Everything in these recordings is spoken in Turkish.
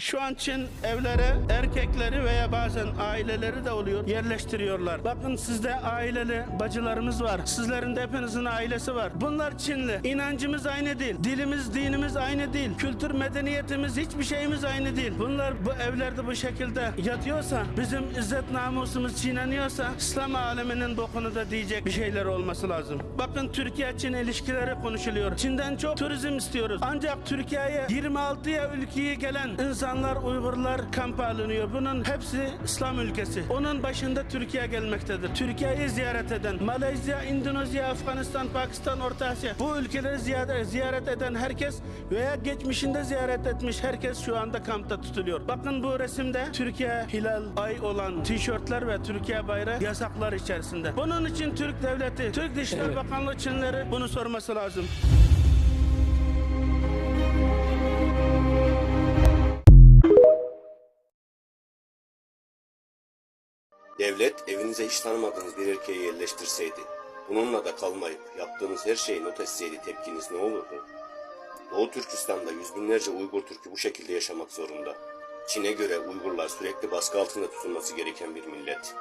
Şu an Çin evlere erkekleri veya bazen aileleri de oluyor yerleştiriyorlar. Bakın sizde aileli bacılarımız var. Sizlerin de hepinizin ailesi var. Bunlar Çinli. İnancımız aynı değil. Dilimiz, dinimiz aynı değil. Kültür, medeniyetimiz, hiçbir şeyimiz aynı değil. Bunlar bu evlerde bu şekilde yatıyorsa, bizim izzet namusumuz çiğneniyorsa, İslam aleminin bokunu da diyecek bir şeyler olması lazım. Bakın Türkiye-Çin ilişkileri konuşuluyor. Çin'den çok turizm istiyoruz. Ancak Türkiye'ye 26'ya ülkeye gelen insanlar, Uygurlar kampa alınıyor. Bunun hepsi İslam ülkesi. Onun başında Türkiye gelmektedir. Türkiye'yi ziyaret eden, Malezya, Endonezya, Afganistan, Pakistan, Orta Asya bu ülkeleri ziyaret, ziyaret eden herkes veya geçmişinde ziyaret etmiş herkes şu anda kampta tutuluyor. Bakın bu resimde Türkiye hilal ay olan tişörtler ve Türkiye bayrağı yasaklar içerisinde. Bunun için Türk devleti, Türk Dışişleri Bakanlığı Çinleri bunu sorması lazım. Devlet evinize hiç tanımadığınız bir erkeği yerleştirseydi, bununla da kalmayıp yaptığınız her şeyi not etseydi tepkiniz ne olurdu? Doğu Türkistan'da yüz binlerce Uygur Türk'ü bu şekilde yaşamak zorunda. Çin'e göre Uygurlar sürekli baskı altında tutulması gereken bir millet.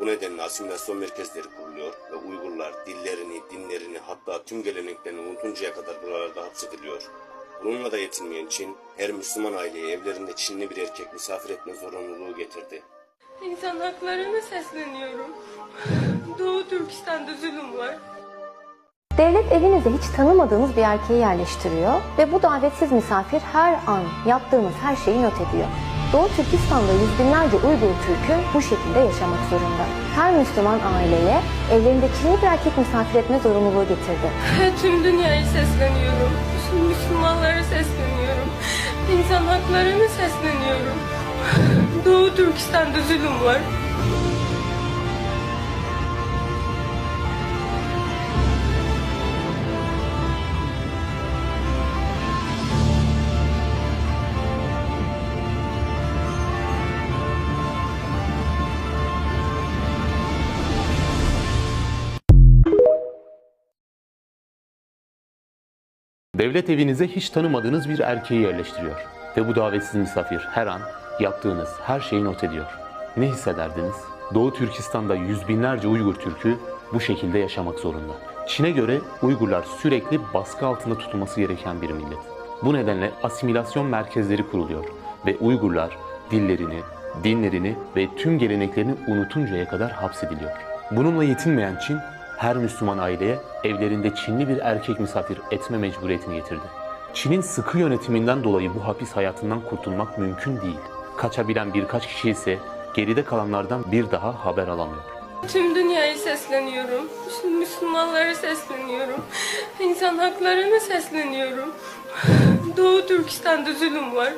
Bu nedenle asimilasyon merkezleri kuruluyor ve Uygurlar dillerini, dinlerini hatta tüm geleneklerini unutuncaya kadar buralarda hapsediliyor. Bununla da yetinmeyen Çin, her Müslüman aileyi evlerinde Çinli bir erkek misafir etme zorunluluğu getirdi. İnsan haklarına sesleniyorum. Doğu Türkistan'da zulüm var. Devlet evinize hiç tanımadığınız bir erkeği yerleştiriyor ve bu davetsiz misafir her an yaptığınız her şeyi not ediyor. Doğu Türkistan'da yüz binlerce Uygur Türk'ü bu şekilde yaşamak zorunda. Her Müslüman aileye evlerinde Çinli bir erkek misafir etme zorunluluğu getirdi. Tüm dünyayı sesleniyorum. Tüm Müslümanlara sesleniyorum. İnsan haklarına sesleniyorum. Doğu Türkistan'da zulüm var. Devlet evinize hiç tanımadığınız bir erkeği yerleştiriyor. Ve bu davetsiz misafir her an yaptığınız her şeyi not ediyor. Ne hissederdiniz? Doğu Türkistan'da yüz binlerce Uygur Türk'ü bu şekilde yaşamak zorunda. Çin'e göre Uygurlar sürekli baskı altında tutulması gereken bir millet. Bu nedenle asimilasyon merkezleri kuruluyor ve Uygurlar dillerini, dinlerini ve tüm geleneklerini unutuncaya kadar hapsediliyor. Bununla yetinmeyen Çin, her Müslüman aileye evlerinde Çinli bir erkek misafir etme mecburiyetini getirdi. Çin'in sıkı yönetiminden dolayı bu hapis hayatından kurtulmak mümkün değil. Kaçabilen birkaç kişi ise geride kalanlardan bir daha haber alamıyor. Tüm dünyayı sesleniyorum. Tüm Müslümanlara sesleniyorum. İnsan haklarına sesleniyorum. Doğu Türkistan'da zulüm var.